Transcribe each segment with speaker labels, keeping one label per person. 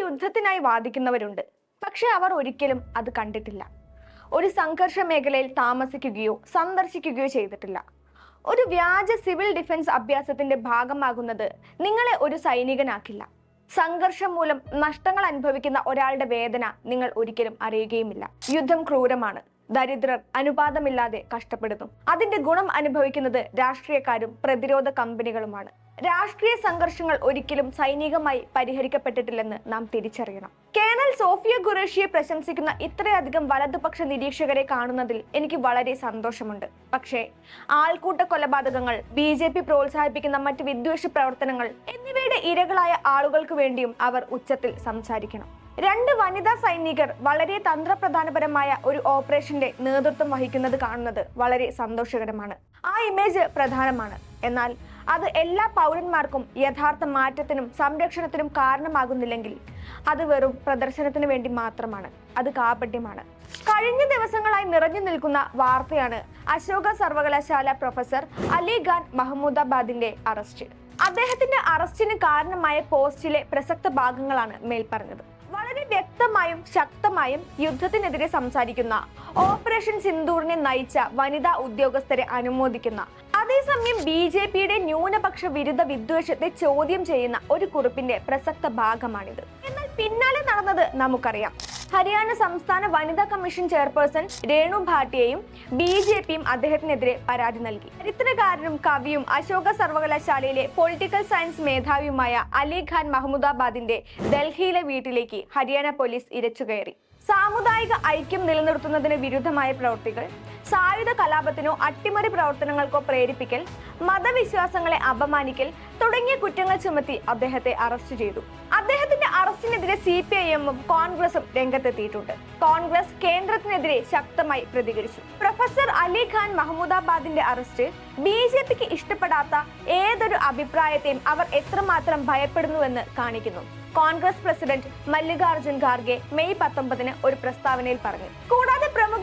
Speaker 1: യുദ്ധത്തിനായി വാദിക്കുന്നവരുണ്ട്. പക്ഷെ അവർ ഒരിക്കലും അത് കണ്ടിട്ടില്ല. ഒരു സംഘർഷ മേഖലയിൽ താമസിക്കുകയോ സന്ദർശിക്കുകയോ ചെയ്തിട്ടില്ല. ഒരു വ്യാജ സിവിൽ ഡിഫൻസ് അഭ്യാസത്തിന്റെ ഭാഗമാകുന്നത് നിങ്ങളെ ഒരു സൈനികനാക്കില്ല. സംഘർഷം മൂലം നഷ്ടങ്ങൾ അനുഭവിക്കുന്ന ഒരാളുടെ വേദന നിങ്ങൾ ഒരിക്കലും അറിയുകയുമില്ല. യുദ്ധം ക്രൂരമാണ്. ദരിദ്രർ അനുപാതമില്ലാതെ കഷ്ടപ്പെടുന്നു. അതിന്റെ ഗുണം അനുഭവിക്കുന്നത് രാഷ്ട്രീയക്കാരും പ്രതിരോധ കമ്പനികളുമാണ്. രാഷ്ട്രീയ സംഘർഷങ്ങൾ ഒരിക്കലും സൈനികമായി പരിഹരിക്കപ്പെട്ടിട്ടില്ലെന്ന് നാം തിരിച്ചറിയണം. കേണൽ സോഫിയ ഖുറേഷിയെ പ്രശംസിക്കുന്ന ഇത്രയധികം വലതുപക്ഷ നിരീക്ഷകരെ കാണുന്നതിൽ എനിക്ക് വളരെ സന്തോഷമുണ്ട്. പക്ഷേ ആൾക്കൂട്ട കൊലപാതകങ്ങൾ ബി ജെ പി പ്രോത്സാഹിപ്പിക്കുന്ന മറ്റ് വിദ്വേഷ പ്രവർത്തനങ്ങൾ എന്നിവയുടെ ഇരകളായ ആളുകൾക്ക് വേണ്ടിയും അവർ ഉച്ചത്തിൽ സംസാരിക്കണം. രണ്ട് വനിതാ സൈനികർ വളരെ തന്ത്രപ്രധാനപരമായ ഒരു ഓപ്പറേഷന്റെ നേതൃത്വം വഹിക്കുന്നത് കാണുന്നത് വളരെ സന്തോഷകരമാണ്. ആ ഇമേജ് പ്രധാനമാണ്. എന്നാൽ അത് എല്ലാ പൗരന്മാർക്കും യഥാർത്ഥ മാറ്റത്തിനും സംരക്ഷണത്തിനും കാരണമാകുന്നില്ലെങ്കിൽ അത് വെറും പ്രദർശനത്തിന് വേണ്ടി മാത്രമാണ്. അത് കാപട്യമാണ്. കഴിഞ്ഞ ദിവസങ്ങളായി നിറഞ്ഞു നിൽക്കുന്ന വാർത്തയാണ് അശോക സർവകലാശാല പ്രൊഫസർ അലിഖാൻ മഹമ്മൂദാബാദിന്റെ അറസ്റ്റ്. അദ്ദേഹത്തിന്റെ അറസ്റ്റിന് കാരണമായ പോസ്റ്റിലെ പ്രസക്ത ഭാഗങ്ങളാണ് മേൽപ്പറഞ്ഞത്. വളരെ വ്യക്തമായും ശക്തമായും യുദ്ധത്തിനെതിരെ സംസാരിക്കുന്ന ഓപ്പറേഷൻ സിന്ദൂറിനെ നയിച്ച വനിതാ ഉദ്യോഗസ്ഥരെ അനുമോദിക്കുന്ന അതേസമയം ബി ജെ പിയുടെ ന്യൂനപക്ഷ വിരുദ്ധ വിദ്വേഷത്തെ ചോദ്യം ചെയ്യുന്ന ഒരു കുറിപ്പിന്റെ പ്രസക്ത ഭാഗമാണിത്. എന്നാൽ പിന്നാലെ നടന്നത് നമുക്കറിയാം. ഹരിയാന സംസ്ഥാന വനിതാ കമ്മീഷൻ ചെയർപേഴ്സൺ രേണു ഭാട്ടിയയും ബി ജെ പിയും അദ്ദേഹത്തിനെതിരെ പരാതി നൽകി. ചരിത്രകാരനും കവിയും അശോക സർവകലാശാലയിലെ പൊളിറ്റിക്കൽ സയൻസ് മേധാവിയുമായ അലി ഖാൻ ഡൽഹിയിലെ വീട്ടിലേക്ക് ഹരിയാന പോലീസ് ഇരച്ചുകയറി സാമുദായിക ഐക്യം നിലനിർത്തുന്നതിന് വിരുദ്ധമായ പ്രവൃത്തികൾ സായുധ കലാപത്തിനോ അട്ടിമറി പ്രവർത്തനങ്ങൾക്കോ പ്രേരിപ്പിക്കൽ മതവിശ്വാസങ്ങളെ അപമാനിക്കൽ തുടങ്ങിയ കുറ്റങ്ങൾ ചുമത്തി അദ്ദേഹത്തെ അറസ്റ്റ് ചെയ്തു. അദ്ദേഹത്തിന്റെ അറസ്റ്റിനെതിരെ സി പി ഐ എമ്മും കോൺഗ്രസും രംഗത്തെത്തിയിട്ടുണ്ട്. കോൺഗ്രസ് കേന്ദ്രത്തിനെതിരെ ശക്തമായി പ്രതികരിച്ചു. പ്രൊഫസർ അലിഖാൻ മഹമ്മൂദാബാദിന്റെ അറസ്റ്റ് ബി ജെ പിക്ക് ഇഷ്ടപ്പെടാത്ത ഏതൊരു അഭിപ്രായത്തെയും അവർ എത്രമാത്രം ഭയപ്പെടുന്നുവെന്ന് കാണിക്കുന്നു. Congress president Mallikarjun Kharge May പത്തൊമ്പതിന് ഒരു പ്രസ്താവനയിൽ പറഞ്ഞു.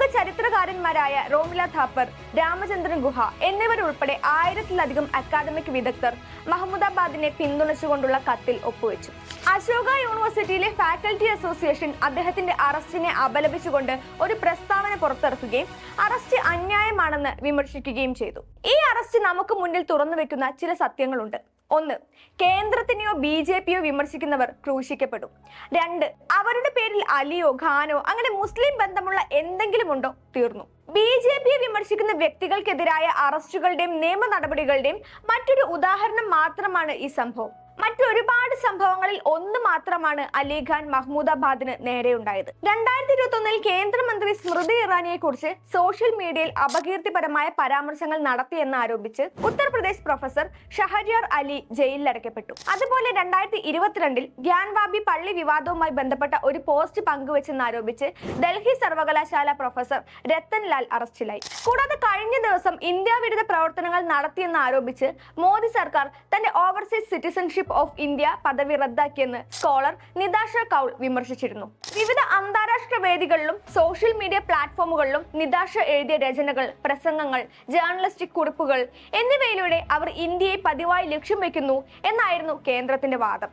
Speaker 1: പ്രമുഖ ചരിത്രകാരന്മാരായ റോമില ഥാപ്പർ രാമചന്ദ്രൻ ഗുഹ എന്നിവരുൾപ്പെടെ ആയിരത്തിലധികം അക്കാദമിക് വിദഗ്ധർ മഹമ്മദാബാദിനെ പിന്തുണച്ചുകൊണ്ടുള്ള കത്തിൽ ഒപ്പുവെച്ചു. അശോക യൂണിവേഴ്സിറ്റിയിലെ ഫാക്കൽറ്റി അസോസിയേഷൻ അദ്ദേഹത്തിന്റെ അറസ്റ്റിനെ അപലപിച്ചുകൊണ്ട് ഒരു പ്രസ്താവന പുറത്തിറക്കുകയും അറസ്റ്റ് അന്യായമാണെന്ന് വിമർശിക്കുകയും ചെയ്തു. ഈ അറസ്റ്റ് നമുക്ക് മുന്നിൽ തുറന്നു വെക്കുന്ന ചില സത്യങ്ങളുണ്ട്. ഒന്ന് കേന്ദ്രത്തിനെയോ ബി ജെ പിയോ വിമർശിക്കുന്നവർ ക്രൂശിക്കപ്പെടും. രണ്ട് അവരുടെ പേരിൽ അലിയോ ഖാനോ അങ്ങനെ മുസ്ലിം ബന്ധമുള്ള എന്തെങ്കിലും ഉണ്ടോ? തീർന്നു. ബി ജെ പിയെ വിമർശിക്കുന്ന വ്യക്തികൾക്കെതിരായ അറസ്റ്റുകളുടെയും നിയമ നടപടികളുടെയും മറ്റൊരു ഉദാഹരണം മാത്രമാണ് ഈ സംഭവം. മറ്റൊരുപാട് സംഭവങ്ങളിൽ ഒന്ന് മാത്രമാണ് അലിഖാൻ മഹ്മൂദാബാദിന് നേരെയുണ്ടായത് രണ്ടായിരത്തി ഇരുപത്തി ഒന്നിൽ കേന്ദ്രമന്ത്രി സ്മൃതി ഇറാനിയെ കുറിച്ച് സോഷ്യൽ മീഡിയയിൽ അപകീർത്തിപരമായ പരാമർശങ്ങൾ നടത്തിയെന്ന് ആരോപിച്ച് ഉത്തർപ്രദേശ് പ്രൊഫസർ ഷഹരിയാർ അലി ജയിലിലടയ്ക്കപ്പെട്ടു അതുപോലെ രണ്ടായിരത്തി ഇരുപത്തിരണ്ടിൽ ഗ്യാൻവാബി പള്ളി വിവാദവുമായി ബന്ധപ്പെട്ട ഒരു പോസ്റ്റ് പങ്കുവെച്ചെന്നാരോപിച്ച് ഡൽഹി സർവകലാശാല പ്രൊഫസർ രത്തൻ ലാൽ അറസ്റ്റിലായി. കൂടാതെ കഴിഞ്ഞ ദിവസം ഇന്ത്യ വിരുദ്ധ പ്രവർത്തനങ്ങൾ നടത്തിയെന്ന് ആരോപിച്ച് മോദി സർക്കാർ തന്റെ ഓവർസീസ് സിറ്റിസൺഷിപ്പ് ഓഫ് ഇന്ത്യ പദവി റദ്ദാക്കിയെന്ന് സ്കോളർ നിതാഷ കൗൾ വിമർശിച്ചിരുന്നു. വിവിധ അന്താരാഷ്ട്ര വേദികളിലും സോഷ്യൽ മീഡിയ പ്ലാറ്റ്ഫോമുകളിലും നിതാഷ എഴുതിയ രചനകൾ പ്രസംഗങ്ങൾ ജേർണലിസ്റ്റിക് കുറിപ്പുകൾ എന്നിവയിലൂടെ അവർ ഇന്ത്യയെ പതിവായി ലക്ഷ്യം വെക്കുന്നു എന്നായിരുന്നു കേന്ദ്രത്തിന്റെ വാദം.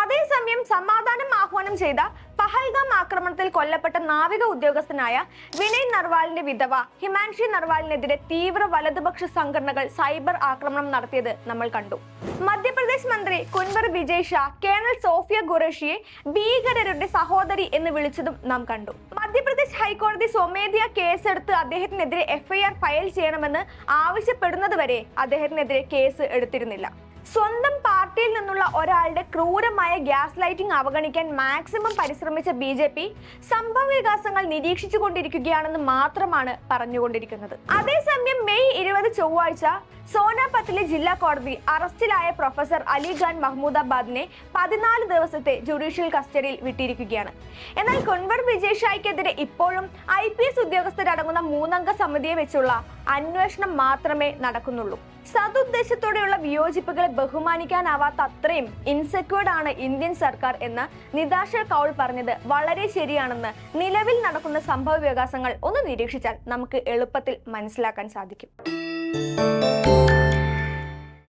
Speaker 1: അതേസമയം സമാധാനം ആഹ്വാനം ചെയ്ത പഹൽഗാം ആക്രമണത്തിൽ കൊല്ലപ്പെട്ട നാവിക ഉദ്യോഗസ്ഥനായ വിനയ് നർവാളിന്റെ വിധവ ഹിമാൻഷി നർവാളിനെതിരെ തീവ്ര വലതുപക്ഷ സംഘടനകൾ സൈബർ ആക്രമണം നടത്തിയത് നമ്മൾ കണ്ടു. മധ്യപ്രദേശ് മന്ത്രി കുൻവർ വിജയ് ഷാ കേണൽ സോഫിയ ഖുറേഷിയെ ഭീകരരുടെ സഹോദരി എന്ന് വിളിച്ചതും നാം കണ്ടു. മധ്യപ്രദേശ് ഹൈക്കോടതി സ്വമേധയാ കേസെടുത്ത് അദ്ദേഹത്തിനെതിരെ എഫ്ഐആർ ഫയൽ ചെയ്യണമെന്ന് ആവശ്യപ്പെടുന്നതുവരെ അദ്ദേഹത്തിനെതിരെ കേസ് എടുത്തിരുന്നില്ല. സ്വന്തം പാർട്ടിയിൽ നിന്നുള്ള ഒരാളുടെ ക്രൂരമായ ഗ്യാസ് ലൈറ്റിംഗ് അവഗണിക്കാൻ മാക്സിമം പരിശ്രമിച്ച ബി ജെ പി സംഭവ വികാസങ്ങൾ നിരീക്ഷിച്ചു കൊണ്ടിരിക്കുകയാണെന്ന് മാത്രമാണ് പറഞ്ഞുകൊണ്ടിരിക്കുന്നത്. അതേസമയം മെയ് ഇരുപത് ചൊവ്വാഴ്ച സോനാപത്തിലെ ജില്ലാ കോടതി അറസ്റ്റിലായ പ്രൊഫസർ അലിഖാൻ മഹ്മൂദാബാദിനെ പതിനാല് ദിവസത്തെ ജുഡീഷ്യൽ കസ്റ്റഡിയിൽ വിട്ടിരിക്കുകയാണ്. എന്നാൽ കൊൺവർ വിജയ് ഷായ്ക്കെതിരെ ഇപ്പോഴും ഐ പി എസ് ഉദ്യോഗസ്ഥരടങ്ങുന്ന മൂന്നംഗ സമിതിയെ വെച്ചുള്ള അന്വേഷണം മാത്രമേ നടക്കുന്നുള്ളൂ. സതുദ്ദേശത്തോടെയുള്ള വിയോജിപ്പുകളെ ബഹുമാനിക്കാനാവാത്ത അത്രയും ഇൻസെക്യൂർഡ് ആണ് ഇന്ത്യൻ സർക്കാർ എന്ന് നിതാഷ കൗൾ പറഞ്ഞത് വളരെ ശരിയാണെന്ന് നിലവിൽ നടക്കുന്ന സംഭവ വികാസങ്ങൾ ഒന്ന് നിരീക്ഷിച്ചാൽ നമുക്ക് എളുപ്പത്തിൽ മനസ്സിലാക്കാൻ സാധിക്കും.